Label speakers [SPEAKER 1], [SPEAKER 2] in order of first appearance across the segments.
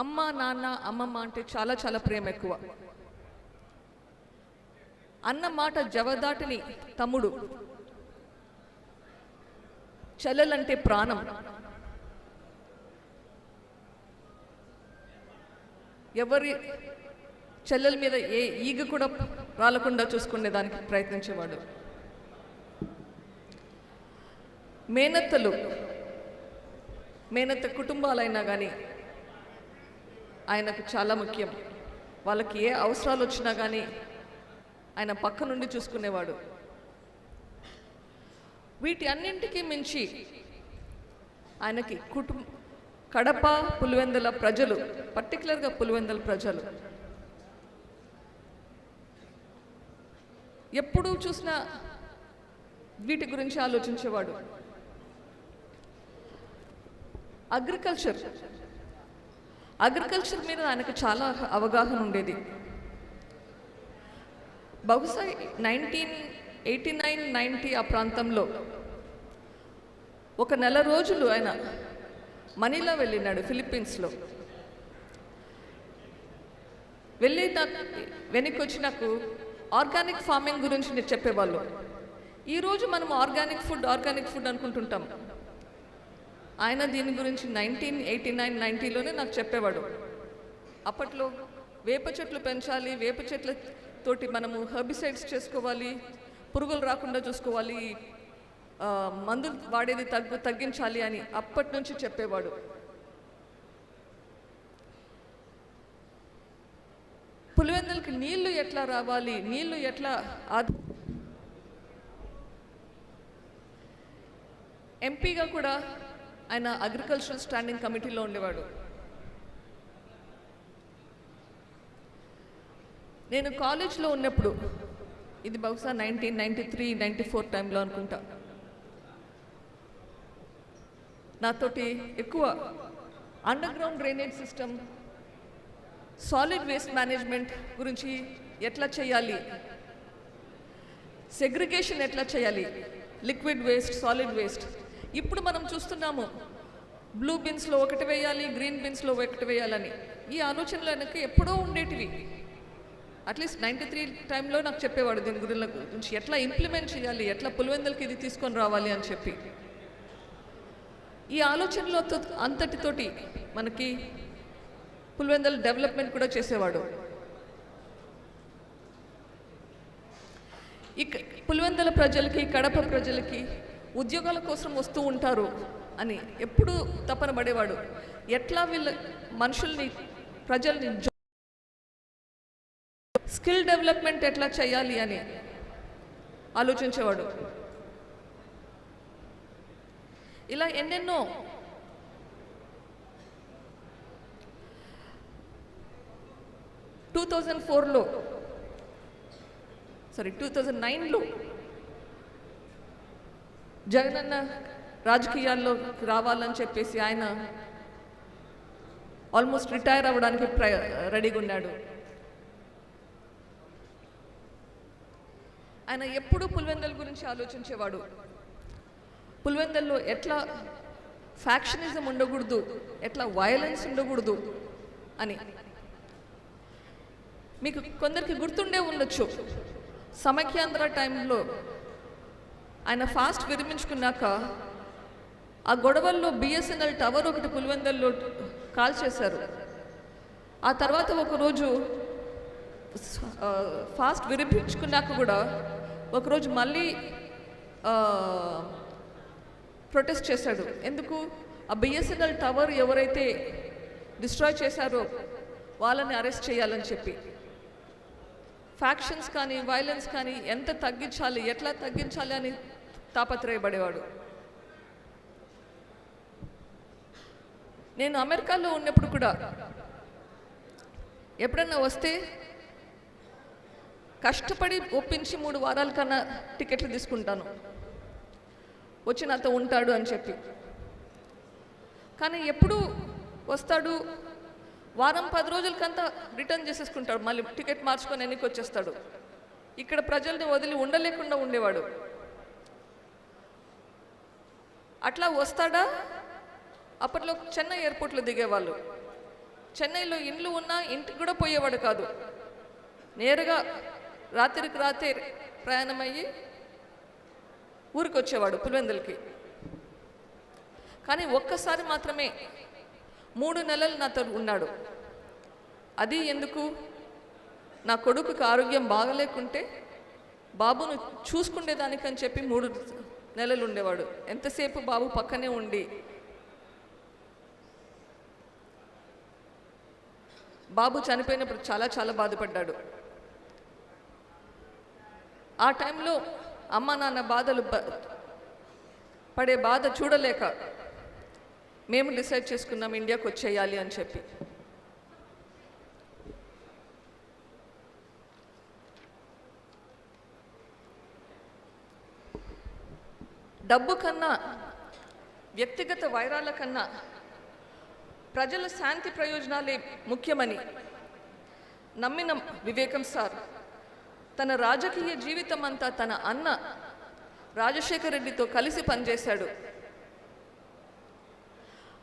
[SPEAKER 1] అమ్మ నాన్న అమ్మమ్మ అంటే చాలా చాలా ప్రేమ ఎక్కువ అన్న మాట జవదాటిని తమ్ముడు. చెల్లెలంటే ప్రాణం. ఎవరి చెల్లెల మీద ఏ ఈగ కూడా రాలకుండా చూసుకునే దానికి ప్రయత్నించేవాడు. మేనత్తలు మేనత్త కుటుంబాలైనా కానీ ఆయనకు చాలా ముఖ్యం. వాళ్ళకి ఏ అవసరాలు వచ్చినా కానీ ఆయన పక్క నుండి చూసుకునేవాడు. వీటి అన్నింటికీ మించి ఆయనకి కుటుంబ కడప పులివెందుల ప్రజలు పర్టికులర్గా పులివెందుల ప్రజలు. ఎప్పుడు చూసినా వీటి గురించి ఆలోచించేవాడు. అగ్రికల్చర్ అగ్రికల్చర్ మీద ఆయనకు చాలా అవగాహన ఉండేది. బహుశా నైన్టీన్ ఎయిటీ నైన్ నైంటీ ఆ ప్రాంతంలో ఒక నెల రోజులు ఆయన మనీలా వెళ్ళినాడు ఫిలిప్పీన్స్లో. వెళ్ళి నాకు వెనక్కి వచ్చి నాకు ఆర్గానిక్ ఫార్మింగ్ గురించి నేను చెప్పేవాళ్ళు. ఈరోజు మనం ఆర్గానిక్ ఫుడ్ ఆర్గానిక్ ఫుడ్ అనుకుంటుంటాం. ఆయన దీని గురించి నైన్టీన్ ఎయిటీ నైన్ నైంటీలోనే నాకు చెప్పేవాడు. అప్పట్లో వేప చెట్లు పెంచాలి వేప చెట్ల తోటి మనము హెర్బిసైడ్స్ చేసుకోవాలి పురుగులు రాకుండా చూసుకోవాలి మందులు వాడేది తగ్గు తగ్గించాలి అని అప్పటి నుంచి చెప్పేవాడు. పులివెందులకి నీళ్ళు ఎట్లా రావాలి నీళ్ళు ఎట్లా ఎంపీగా కూడా ఆయన అగ్రికల్చరల్ స్టాండింగ్ కమిటీలో ఉండేవాడు. నేను కాలేజ్లో ఉన్నప్పుడు ఇది బహుశా nineteen ninety three ninety four టైంలో అనుకుంటా. నాతోటి ఎక్కువ underground drainage system solid waste management గురించి ఎట్లా చేయాలి? సెగ్రిగేషన్ ఎట్లా చేయాలి? లిక్విడ్ వేస్ట్ సాలిడ్ వేస్ట్ ఇప్పుడు మనం చూస్తున్నాము. బ్లూ బిన్స్లో ఒకటి వేయాలి గ్రీన్ బిన్స్లో ఒకటి వేయాలని. ఈ ఆలోచనలు వెనక ఎప్పుడో ఉండేటివి. అట్లీస్ట్ నైంటీ త్రీ టైంలో నాకు చెప్పేవాడు దీని గురించి గురించి ఎట్లా ఇంప్లిమెంట్ చేయాలి ఎట్లా పులివెందులకి ఇది తీసుకొని రావాలి అని చెప్పి. ఈ ఆలోచనలో అంతటితోటి మనకి పులివెందుల డెవలప్మెంట్ కూడా చేసేవాడు. ఇక పులివెందుల ప్రజలకి కడప ప్రజలకి ఉద్యోగాల కోసం వస్తూ ఉంటారు అని ఎప్పుడూ తపన పడేవాడు. ఎట్లా వీళ్ళ మనుషుల్ని ప్రజల్ని స్కిల్ డెవలప్మెంట్ ఎట్లా చేయాలి అని ఆలోచించేవాడు. ఇలా ఎన్నెన్నో టూ థౌజండ్ ఫోర్లో సారీ టూ థౌజండ్ నైన్లో జగనన్న రాజకీయాల్లో రావాలని చెప్పేసి ఆయన ఆల్మోస్ట్ రిటైర్ అవ్వడానికి రెడీగా ఉన్నాడు. ఆయన ఎప్పుడూ పులివెందల గురించి ఆలోచించేవాడు. పులివెందల్లో ఎట్లా ఫ్యాక్షనిజం ఉండకూడదు ఎట్లా వయలెన్స్ ఉండకూడదు అని. మీకు కొందరికి గుర్తుండే ఉండొచ్చు. సమైక్యాంధ్ర టైంలో ఆయన ఫాస్ట్ విరమించుకున్నాక ఆ గొడవల్లో బిఎస్ఎన్ఎల్ టవర్ ఒకటి పులివెందల్లో కాల్ చేశారు. ఆ తర్వాత ఒకరోజు ఫాస్ట్ విరమించుకున్నాక కూడా ఒకరోజు మళ్ళీ ప్రొటెస్ట్ చేశాడు. ఎందుకు? ఆ బిఎస్ఎన్ఎల్ టవర్ ఎవరైతే డిస్ట్రాయ్ చేశారో వాళ్ళని అరెస్ట్ చేయాలని చెప్పి. ఫ్యాక్షన్స్ కానీ వైలెన్స్ కానీ ఎంత తగ్గించాలి ఎట్లా తగ్గించాలి అని తాపత్రయపడేవాడు. నేను అమెరికాలో ఉన్నప్పుడు కూడా ఎప్పుడన్నా వస్తే కష్టపడి ఒప్పించి మూడు వారాల కన్నా టికెట్లు తీసుకుంటాను. వచ్చి నాతో ఉంటాడు అని చెప్పి. కానీ ఎప్పుడు వస్తాడు వారం పది రోజులకంతా రిటర్న్ చేసేసుకుంటాడు. మళ్ళీ టికెట్ మార్చుకొని వెనక్కి వచ్చేస్తాడు ఇక్కడ ప్రజల్ని వదిలి ఉండలేకుండా ఉండేవాడు. అట్లా వస్తాడా? అప్పట్లో చెన్నై ఎయిర్పోర్ట్లో దిగేవాళ్ళు. చెన్నైలో ఇండ్లు ఉన్నా ఇంటికి కూడా పోయేవాడు కాదు. నేరుగా రాత్రికి రాత్రి ప్రయాణమయ్యి ఊరికి వచ్చేవాడు పులివెందులకి. కానీ ఒక్కసారి మాత్రమే మూడు నెలలు నాతో ఉన్నాడు. అది ఎందుకు? నా కొడుకుకి ఆరోగ్యం బాగలేకుంటే బాబును చూసుకునేదానికని చెప్పి మూడు నెలలు ఉండేవాడు ఎంతసేపు బాబు పక్కనే ఉండి? బాబు చనిపోయినప్పుడు చాలా చాలా బాధపడ్డాడు. ఆ టైంలో అమ్మ నాన్న బాధలు పడే బాధ చూడలేక మేము డిసైడ్ చేసుకున్నాం ఇండియాకి వచ్చేయాలి అని చెప్పి. డబ్బు కన్నా వ్యక్తిగత వైరాల కన్నా ప్రజల శాంతి ప్రయోజనాలే ముఖ్యమని నమ్మిన వివేకం సార్. తన రాజకీయ జీవితం అంతా తన అన్న రాజశేఖర రెడ్డితో కలిసి పనిచేశాడు.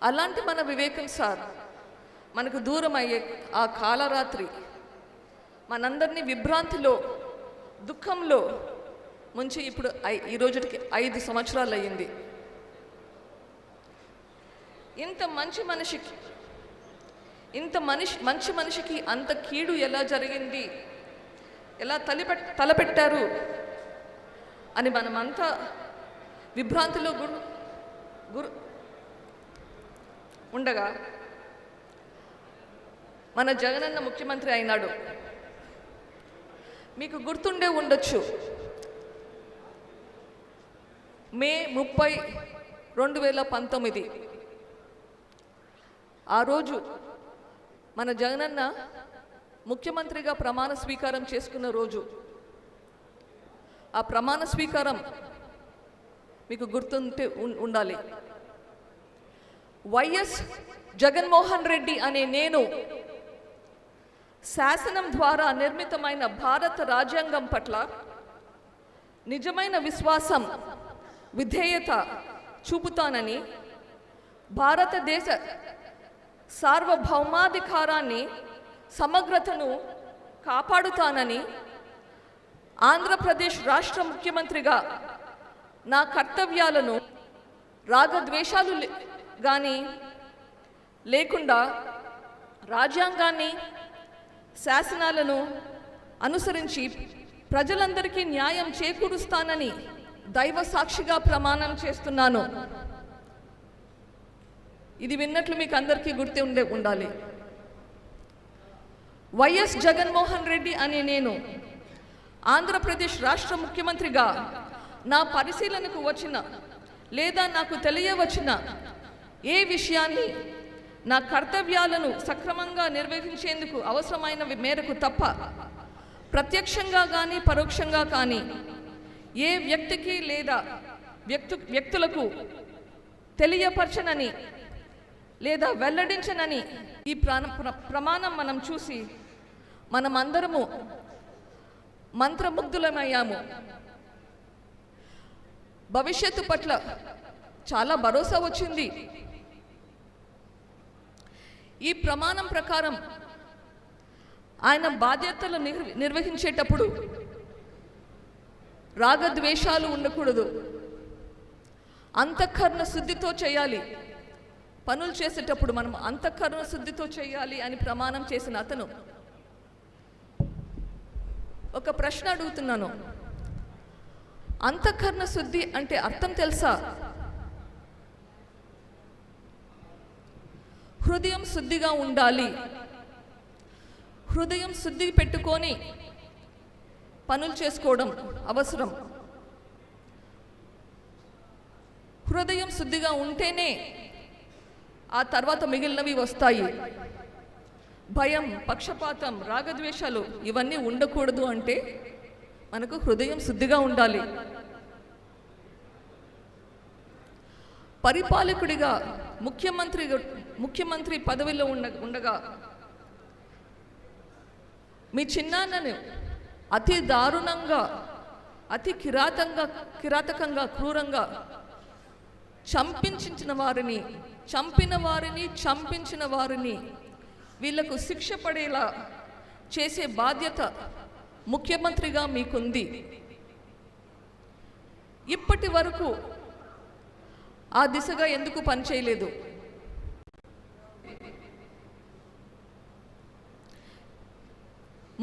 [SPEAKER 1] అలాంటి మన వివేకం సార్ మనకు దూరం అయ్యే ఆ కాలరాత్రి మనందరినీ విభ్రాంతిలో దుఃఖంలో ముంచి ఇప్పుడు ఈ రోజుకి ఐదు సంవత్సరాలు అయ్యింది ఇంత మంచి మనిషికి ఇంత మనిషి మంచి మనిషికి అంత కీడు ఎలా జరిగింది? ఎలా తలిపెట్ తలపెట్టారు? అని మనమంతా విభ్రాంతిలో గురు గురు ఉండగా మన జగనన్న ముఖ్యమంత్రి అయినాడు. మీకు గుర్తుండే ఉండొచ్చు. మే ముప్పై రెండు వేల పంతొమ్మిది. ఆ రోజు మన జగనన్న ముఖ్యమంత్రిగా ప్రమాణ స్వీకారం చేసుకున్న రోజు. ఆ ప్రమాణ స్వీకారం మీకు గుర్తుంటే ఉండాలి. వైఎస్ జగన్మోహన్ రెడ్డి అనే నేను శాసనం ద్వారా నిర్మితమైన భారత రాజ్యాంగం పట్ల నిజమైన విశ్వాసం విధేయత చూపుతానని భారతదేశ సార్వభౌమాధికారాన్ని సమగ్రతను కాపాడుతానని ఆంధ్రప్రదేశ్ రాష్ట్ర ముఖ్యమంత్రిగా నా కర్తవ్యాలను రాగద్వేషాలు కానీ లేకుండా రాజ్యాంగాన్ని శాసనాలను అనుసరించి ప్రజలందరికీ న్యాయం చేకూరుస్తానని దైవ సాక్షిగా ప్రమాణం చేస్తున్నాను. ఇది విన్నట్లు మీకు అందరికీ గుర్తు ఉండే ఉండాలి. వైఎస్ జగన్మోహన్ రెడ్డి అనే నేను ఆంధ్రప్రదేశ్ రాష్ట్ర ముఖ్యమంత్రిగా నా పరిశీలనకు వచ్చిన లేదా నాకు తెలియవచ్చిన ఏ విషయాన్ని నా కర్తవ్యాలను సక్రమంగా నిర్వహించేందుకు అవసరమైన మేరకు తప్ప ప్రత్యక్షంగా కానీ పరోక్షంగా కానీ ఏ వ్యక్తికి లేదా వ్యక్తు వ్యక్తులకు తెలియపరచనని లేదా వెల్లడించనని ఈ ప్రాణ ప్ర- ప్రమాణం మనం చూసి మనమందరము మంత్రముగ్ధులమయ్యాము. భవిష్యత్తు పట్ల చాలా భరోసా వచ్చింది. ఈ ప్రమాణం ప్రకారం ఆయన బాధ్యతలు నిర్వహించేటప్పుడు రాగద్వేషాలు ఉండకూడదు. అంతఃకరణ శుద్ధితో చేయాలి. పనులు చేసేటప్పుడు మనం అంతఃకరణ శుద్ధితో చేయాలి అని ప్రమాణం చేసిన అతను. ఒక ప్రశ్న అడుగుతున్నాను. అంతఃకరణ శుద్ధి అంటే అర్థం తెలుసా? హృదయం శుద్ధిగా ఉండాలి. హృదయం శుద్ధి పెట్టుకొని పనులు చేసుకోవడం అవసరం. హృదయం శుద్ధిగా ఉంటేనే ఆ తర్వాత మిగిలినవి వస్తాయి. భయం పక్షపాతం రాగద్వేషాలు ఇవన్నీ ఉండకూడదు అంటే మనకు హృదయం శుద్ధిగా ఉండాలి. పరిపాలకుడిగా ముఖ్యమంత్రి ముఖ్యమంత్రి పదవిలో ఉండ ఉండగా మీ చిన్నాన్నను అతి దారుణంగా అతి కిరాతంగా కిరాతకంగా క్రూరంగా చంపించిన వారిని చంపిన వారిని చంపించిన వారిని వీళ్ళకు శిక్ష పడేలా చేసే బాధ్యత ముఖ్యమంత్రిగా మీకుంది. ఇప్పటి వరకు ఆ దిశగా ఎందుకు పనిచేయలేదు?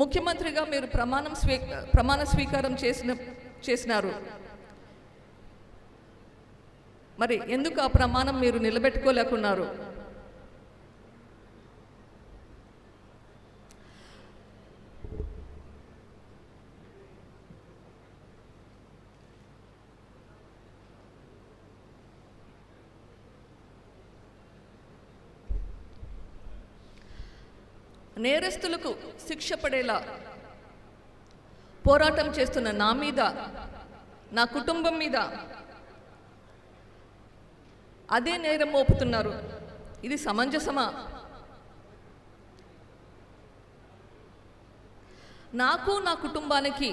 [SPEAKER 1] ముఖ్యమంత్రిగా మీరు ప్రమాణం స్వీ ప్రమాణ స్వీకారం చేసిన చేసినారు. మరి ఎందుకు ఆ ప్రమాణం మీరు నిలబెట్టుకోలేకున్నారు? నేరస్తులకు శిక్ష పడేలా పోరాటం చేస్తున్న నా మీద నా కుటుంబం మీద అదే నేరం మోపుతున్నారు. ఇది సమంజసమా? నాకు నా కుటుంబానికి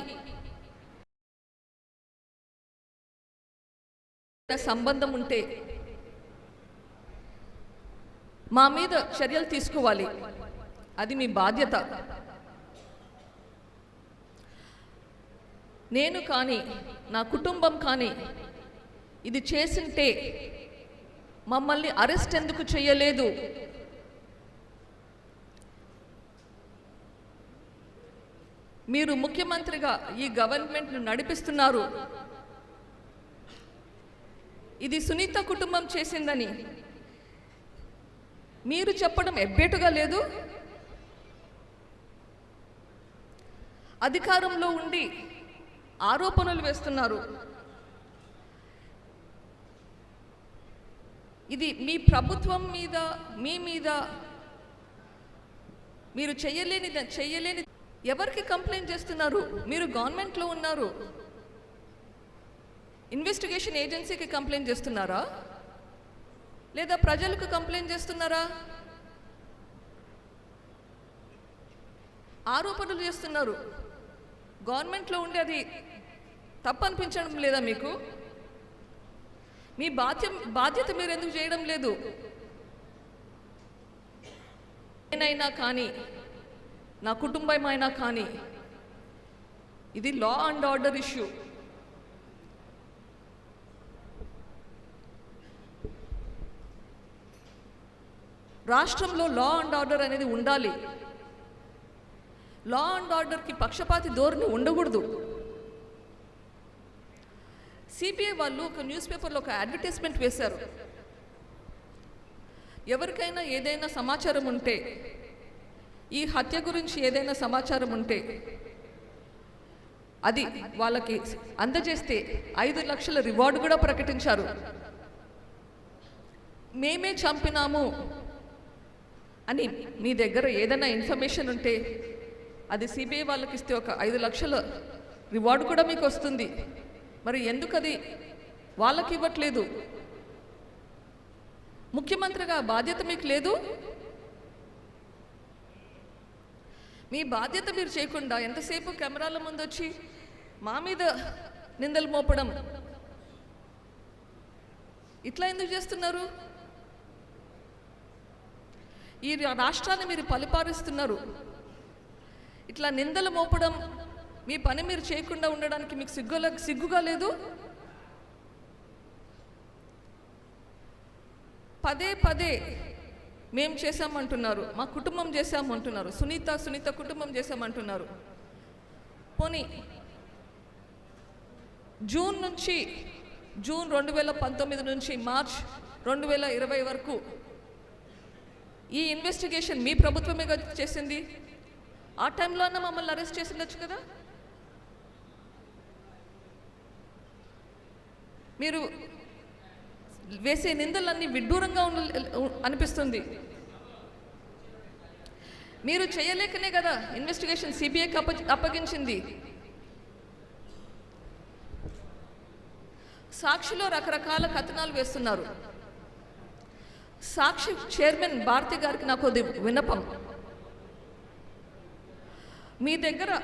[SPEAKER 1] సంబంధం ఉంటే మా మీద చర్యలు తీసుకోవాలి. అది మీ బాధ్యత. నేను కానీ నా కుటుంబం కానీ ఇది చేసింటే మమ్మల్ని అరెస్ట్ ఎందుకు చేయలేదు? మీరు ముఖ్యమంత్రిగా ఈ గవర్నమెంట్ను నడిపిస్తున్నారు. ఇది సునీత కుటుంబం చేసిందని మీరు చెప్పడం ఎబ్బేటుగా లేదు? అధికారంలో ఉండి ఆరోపణలు వేస్తున్నారు. ఇది మీ ప్రభుత్వం మీద మీ మీద మీరు చేయలేని చేయలేని ఎవరికి కంప్లైంట్ చేస్తున్నారు? మీరు గవర్నమెంట్లో ఉన్నారు. ఇన్వెస్టిగేషన్ ఏజెన్సీకి కంప్లైంట్ చేస్తున్నారా? లేదా ప్రజలకు కంప్లైంట్ చేస్తున్నారా? ఆరోపణలు చేస్తున్నారు. గవర్నమెంట్లో ఉండి అది తప్పనిపించడం లేదా మీకు? మీ బాధ్య బాధ్యత మీరు ఎందుకు చేయడం లేదు? నేనైనా కానీ నా కుటుంబం అయినా కానీ ఇది లా అండ్ ఆర్డర్ ఇష్యూ రాష్ట్రంలో లా అండ్ ఆర్డర్ అనేది ఉండాలి. లా అండ్ ఆర్డర్కి పక్షపాతి ధోరణి ఉండకూడదు. సిబిఐ వాళ్ళు ఒక న్యూస్ పేపర్లో ఒక అడ్వర్టైజ్మెంట్ వేశారు. ఎవరికైనా ఏదైనా సమాచారం ఉంటే ఈ హత్య గురించి ఏదైనా సమాచారం ఉంటే అది వాళ్ళకి అందజేస్తే ఐదు లక్షల రివార్డు కూడా ప్రకటించారు. మేమే చంపినాము అని మీ దగ్గర ఏదైనా ఇన్ఫర్మేషన్ ఉంటే అది సిబిఐ వాళ్ళకి ఇస్తే ఒక ఐదు లక్షల రివార్డు కూడా మీకు వస్తుంది. మరి ఎందుకు అది? వాళ్ళకి ఇవ్వట్లేదు. ముఖ్యమంత్రిగా బాధ్యత మీకు లేదు? మీ బాధ్యత మీరు చేయకుండా ఎంతసేపు కెమెరాల ముందు వచ్చి మా మీద నిందలు మోపడం? ఇట్లా ఎందుకు చేస్తున్నారు? ఈ రాష్ట్రాన్ని మీరు పరిపాలిస్తున్నారు. ఇట్లా నిందలు మోపడం మీ పని మీరు చేయకుండా ఉండడానికి మీకు సిగ్గుల సిగ్గుగా లేదు? పదే పదే మేం చేశామంటున్నారు మా కుటుంబం చేశామంటున్నారు సునీత సునీత కుటుంబం చేశామంటున్నారు. పోనీ జూన్ నుంచి జూన్ రెండు వేల పంతొమ్మిది నుంచి మార్చ్ రెండు వేల ఇరవై వరకు ఈ ఇన్వెస్టిగేషన్ మీ ప్రభుత్వమే చేసింది? ఆ టైంలో మమ్మల్ని అరెస్ట్ చేసి ఉండొచ్చు కదా? మీరు వేసే నిందలన్నీ విడ్డూరంగా ఉండ అనిపిస్తుంది. మీరు చేయలేకనే కదా ఇన్వెస్టిగేషన్ సిబిఐకి అప్ప అప్పగించింది. సాక్షిలో రకరకాల కథనాలు వేస్తున్నారు. సాక్షి చైర్మన్ భారతి గారికి నాకు విన్నపం. మీ దగ్గర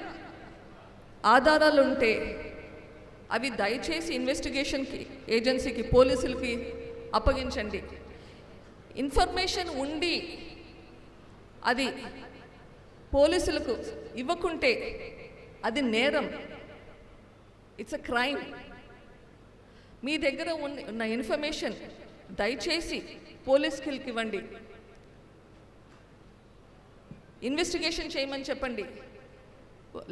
[SPEAKER 1] ఆధారాలు ఉంటే అవి దయచేసి ఇన్వెస్టిగేషన్కి ఏజెన్సీకి పోలీసులకి అప్పగించండి. ఇన్ఫర్మేషన్ ఉండి అది పోలీసులకు ఇవ్వకుంటే అది నేరం. ఇట్స్ అ క్రైమ్ మీ దగ్గర ఉన్న ఉన్న ఇన్ఫర్మేషన్ దయచేసి పోలీస్కి ఇవ్వండి ఇన్వెస్టిగేషన్ చేయమని చెప్పండి.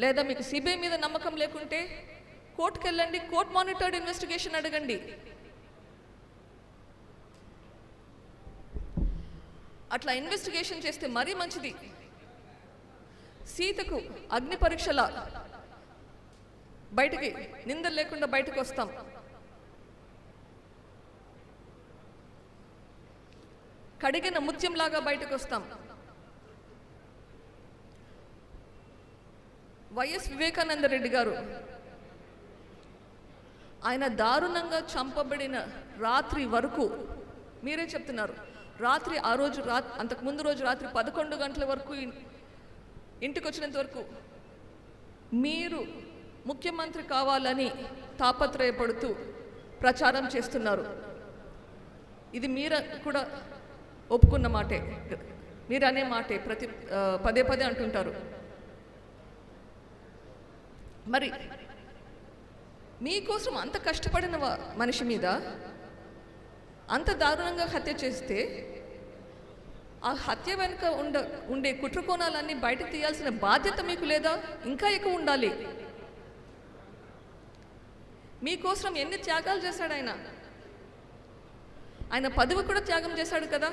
[SPEAKER 1] లేదా మీకు సిబిఐ మీద నమ్మకం లేకుంటే కోర్టుకు వెళ్ళండి కోర్ట్ మానిటర్డ్ ఇన్వెస్టిగేషన్ అడగండి. అట్లా ఇన్వెస్టిగేషన్ చేస్తే మరీ మంచిది. సీతకు అగ్ని పరీక్షల బయటికి నిందలు లేకుండా బయటకు వస్తాం. కడిగిన ముత్యంలాగా బయటకు వస్తాం. వైఎస్ వివేకానంద రెడ్డి గారు. ఆయన దారుణంగా చంపబడిన రాత్రి వరకు మీరే చెప్తున్నారు. రాత్రి ఆ రోజు రా అంతకు ముందు రోజు రాత్రి పదకొండు గంటల వరకు ఇంటికి వచ్చినంత వరకు మీరు ముఖ్యమంత్రి కావాలని తాపత్రయపడుతూ ప్రచారం చేస్తున్నారు. ఇది మీరు కూడా ఒప్పుకున్న మాటే. మీరు అనే మాటే ప్రతి పదే పదే అంటుంటారు. మరి మీకోసం అంత కష్టపడిన మనిషి మీద అంత దారుణంగా హత్య చేస్తే ఆ హత్య వెనుక ఉండ ఉండే కుట్రకోణాలన్నీ బయటకు తీయాల్సిన బాధ్యత మీకు లేదా? ఇంకా ఎక్కువ ఉండాలి. మీకోసం ఎన్ని త్యాగాలు చేశాడు ఆయన? ఆయన పదవి కూడా త్యాగం చేశాడు కదా?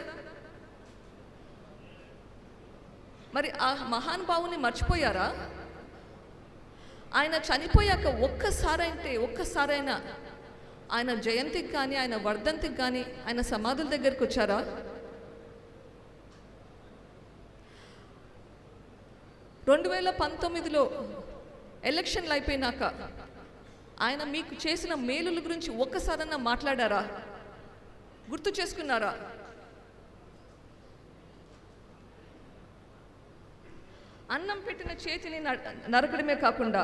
[SPEAKER 1] మరి ఆ మహానుభావుని మర్చిపోయారా? ఆయన చనిపోయాక ఒక్కసారంటే ఒక్కసారైనా ఆయన జయంతికి కానీ ఆయన వర్ధంతికి కానీ ఆయన సమాధుల దగ్గరికి వచ్చారా? రెండు వేల పంతొమ్మిదిలో ఎలక్షన్లు అయిపోయినాక ఆయన మీకు చేసిన మేలుల గురించి ఒక్కసారన్నా మాట్లాడారా? గుర్తు చేసుకున్నారా? అన్నం పెట్టిన చేతిని న- నరకడమే కాకుండా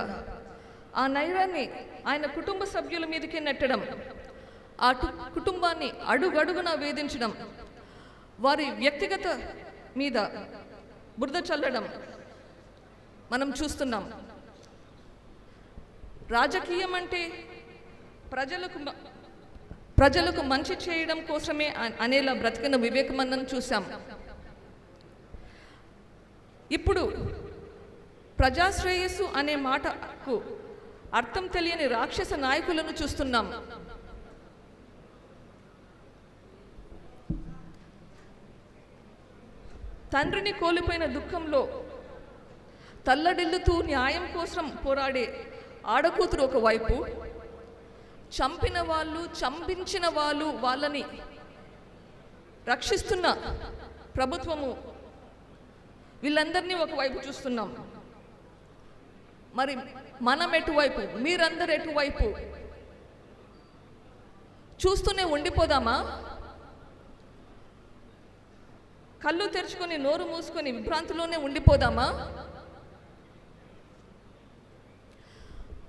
[SPEAKER 1] ఆ నైరాన్ని ఆయన కుటుంబ సభ్యుల మీదకే నెట్టడం ఆ కుటుంబాన్ని అడుగడుగున వేధించడం వారి వ్యక్తిగత మీద బురద చల్లడం మనం చూస్తున్నాం. రాజకీయం అంటే ప్రజలకు ప్రజలకు మంచి చేయడం కోసమే అనేలా బ్రతికిన వివేకమన్నను చూసాం ఇప్పుడు ప్రజాశ్రేయస్సు అనే మాటకు అర్థం తెలియని రాక్షస నాయకులను చూస్తున్నాం. తండ్రిని కోల్పోయిన దుఃఖంలో తల్లడిల్లుతూ న్యాయం కోసం పోరాడే ఆడకూతురు ఒకవైపు చంపిన వాళ్ళు చంపించిన వాళ్ళు వాళ్ళని రక్షిస్తున్న ప్రభుత్వము వీళ్ళందరినీ ఒకవైపు చూస్తున్నాం. మరి మనం ఎటువైపు మీరందరు ఎటువైపు? చూస్తూనే ఉండిపోదామా? కళ్ళు తెరుచుకొని నోరు మూసుకొని విభ్రాంతిలోనే ఉండిపోదామా?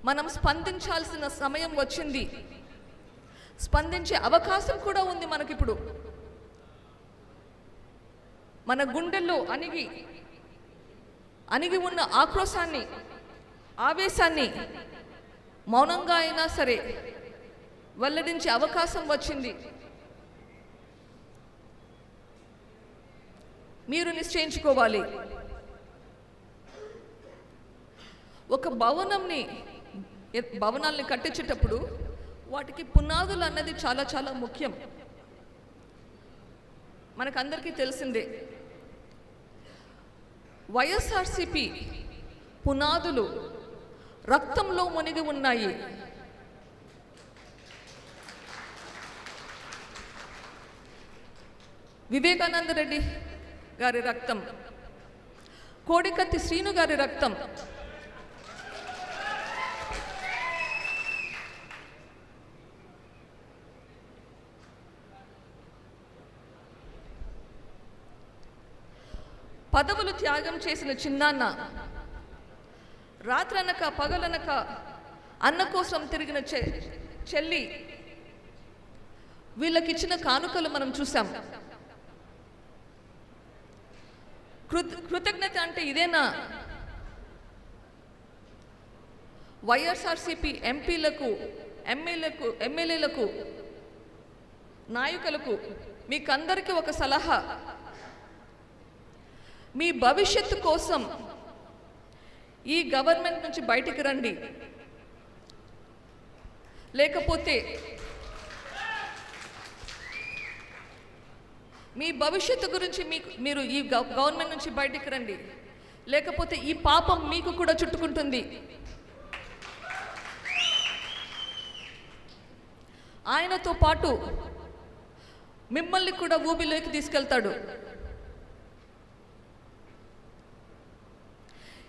[SPEAKER 1] మనం స్పందించాల్సిన సమయం వచ్చింది. స్పందించే అవకాశం కూడా ఉంది మనకిప్పుడు. మన గుండెల్లో అణిగి అణిగి ఉన్న ఆక్రోశాన్ని ఆవేశాన్ని మౌనంగా అయినా సరే వెల్లడించే అవకాశం వచ్చింది. మీరు నిశ్చయించుకోవాలి. ఒక భవనంని భవనాల్ని కట్టించేటప్పుడు వాటికి పునాదులు అన్నది చాలా చాలా ముఖ్యం. మనకందరికీ తెలిసిందే. వైఎస్ఆర్సిపి పునాదులు రక్తంలో మునిగి ఉన్నాయి. వివేకానంద రెడ్డి గారి రక్తం కోడికత్తి శ్రీను గారి రక్తం పదవులు త్యాగం చేసిన చిన్నాన్న రాత్రనక పగలనక అన్న కోసం తిరిగిన చె చెల్లి వీళ్ళకి ఇచ్చిన కానుకలు మనం చూసాం కృతజ్ఞత అంటే ఇదేనా? వైఎస్ఆర్సిపి ఎంపీలకు ఎమ్మెల్యేలకు ఎమ్మెల్యేలకు నాయకులకు మీకందరికీ ఒక సలహా. మీ భవిష్యత్తు కోసం ఈ గవర్నమెంట్ నుంచి బయటికి రండి. లేకపోతే మీ భవిష్యత్తు గురించి మీకు మీరు ఈ గవర్నమెంట్ నుంచి బయటికి రండి. లేకపోతే ఈ పాపం మీకు కూడా చుట్టుకుంటుంది. ఆయనతో పాటు మిమ్మల్ని కూడా ఊబిలోకి తీసుకెళ్తాడు.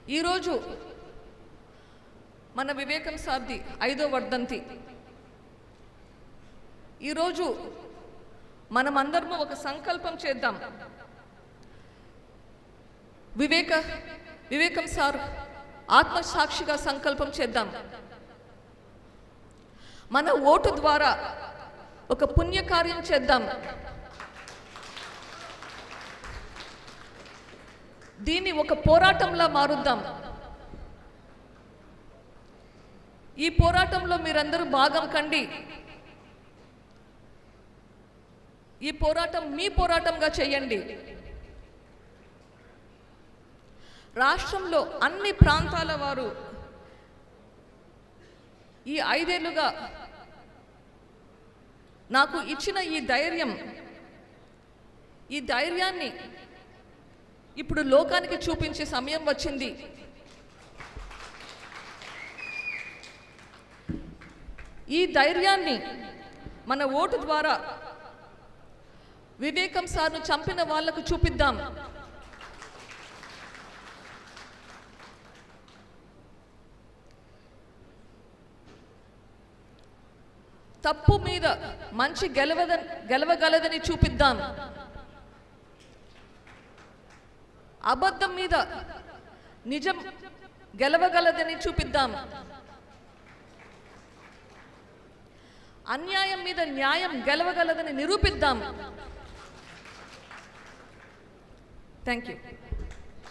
[SPEAKER 1] ఈరోజు మన వివేకం సాబ్ది ఐదో వర్ధంతి. ఈరోజు మనమందరము ఒక సంకల్పం చేద్దాం. వివేక వివేకం సార్ ఆత్మసాక్షిగా సంకల్పం చేద్దాం. మన ఓటు ద్వారా ఒక పుణ్యకార్యం చేద్దాం. దీన్ని ఒక పోరాటంలా మారుద్దాం. ఈ పోరాటంలో మీరందరూ భాగం కండి. ఈ పోరాటం మీ పోరాటంగా చేయండి. రాష్ట్రంలో అన్ని ప్రాంతాల వారు ఈ ఐదేళ్ళుగా నాకు ఇచ్చిన ఈ ధైర్యం ఈ ధైర్యాన్ని ఇప్పుడు లోకానికి చూపించే సమయం వచ్చింది. ఈ ధైర్యాన్ని మన ఓటు ద్వారా వివేకం సార్ను చంపిన వాళ్ళకు చూపిద్దాం. తప్పు మీద మంచి గెలవద గెలవగలదని చూపిద్దాం. అబద్ధం మీద నిజం గెలవగలదని చూపిద్దాం. అన్యాయం మీద న్యాయం గెలవగలదని నిరూపిద్దాం. Thank you